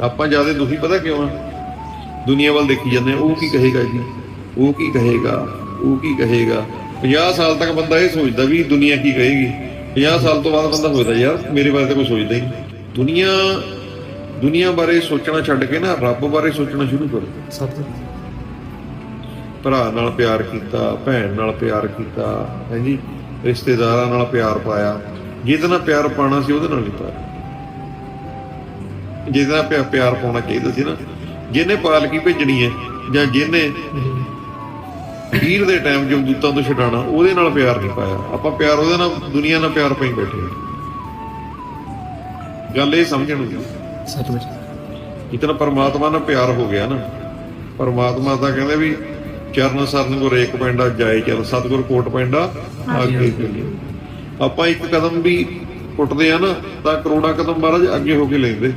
ਆਪਾਂ ਜ਼ਿਆਦਾ ਦੁਖੀ ਪਤਾ ਕਿਉਂ ਆ? ਦੁਨੀਆ ਵੱਲ ਦੇਖੀ ਜਾਂਦੇ ਆ ਉਹ ਕੀ ਕਹੇਗਾ ਜੀ? ਉਹ ਕੀ ਕਹੇਗਾ? ਉਹ ਕੀ ਕਹੇਗਾ? 50 ਸਾਲ ਤੱਕ ਬੰਦਾ ਇਹ ਸੋਚਦਾ ਵੀ ਦੁਨੀਆ ਕੀ ਕਹੇਗੀ। 50 ਸਾਲ ਤੋਂ ਬਾਅਦ ਬੰਦਾ ਸੋਚਦਾ ਯਾਰ ਮੇਰੇ ਬਾਰੇ ਤਾਂ ਕੋਈ ਸੋਚਦਾ ਹੀ ਨਹੀਂ। ਦੁਨੀਆ ਦੁਨੀਆ ਬਾਰੇ ਸੋਚਣਾ ਛੱਡ ਕੇ ਨਾ ਰੱਬ ਬਾਰੇ ਸੋਚਣਾ ਸ਼ੁਰੂ ਕਰੋ। ਭਰਾ ਨਾਲ ਪਿਆਰ ਕੀਤਾ ਭੈਣ ਨਾਲ ਪਿਆਰ ਕੀਤਾ ਹੈ ਜੀ? ਰਿਸ਼ਤੇਦਾਰਾਂ ਨਾਲ ਪਿਆਰ ਪਾਇਆ। ਜਿਹਦੇ ਨਾਲ ਪਿਆਰ ਪਾਣਾ ਸੀ ਉਹਦੇ ਨਾਲ ਨਹੀਂ ਪਾਇਆ। ਜਿਹਦੇ ਨਾਲ ਪਿਆ- ਪਿਆਰ ਪਾਉਣਾ ਚਾਹੀਦਾ ਸੀ ਨਾ ਜਿਹਨੇ ਪਾਲਕੀ ਭੇਜਣੀ ਹੈ ਜਾਂ ਜਿਹਨੇ ਵੀਰ ਦੇ ਟਾਈਮ ਜੋ ਦੂਤਾਂ ਤੋਂ ਛਡਾਣਾ ਉਹਦੇ ਨਾਲ ਪਿਆਰ ਨਹੀਂ ਪਾਇਆ। ਆਪਾਂ ਪਿਆਰ ਉਹਦੇ ਨਾਲ ਦੁਨੀਆ ਨਾਲ ਪਿਆਰ ਪਾਈ ਬੈਠੇ ਹਾਂ। ਗੱਲ ਇਹ ਸਮਝਣ ਦੀ ਸਤਿ ਇਤਨਾ ਪਰਮਾਤਮਾ ਨਾਲ ਪਿਆਰ ਹੋ ਗਿਆ ਨਾ ਪਰਮਾਤਮਾ ਤਾਂ ਕਹਿੰਦੇ ਵੀ ਚਰਨ ਸਰਨ ਕੋ ਰੇਕ ਪੈਂਡਾ ਜਾਏ ਚਲ ਸਤਿਗੁਰ ਕੋਟ ਪੈਂਡਾ ਅੱਗੇ ਚੱਲੀਏ। ਆਪਾਂ ਇੱਕ ਕਦਮ ਵੀ ਪੁੱਟਦੇ ਆ ਨਾ ਤਾਂ ਕਰੋੜਾ ਕਦਮ ਮਹਾਰਾਜ ਅੱਗੇ ਹੋ ਕੇ ਲੈਂਦੇ।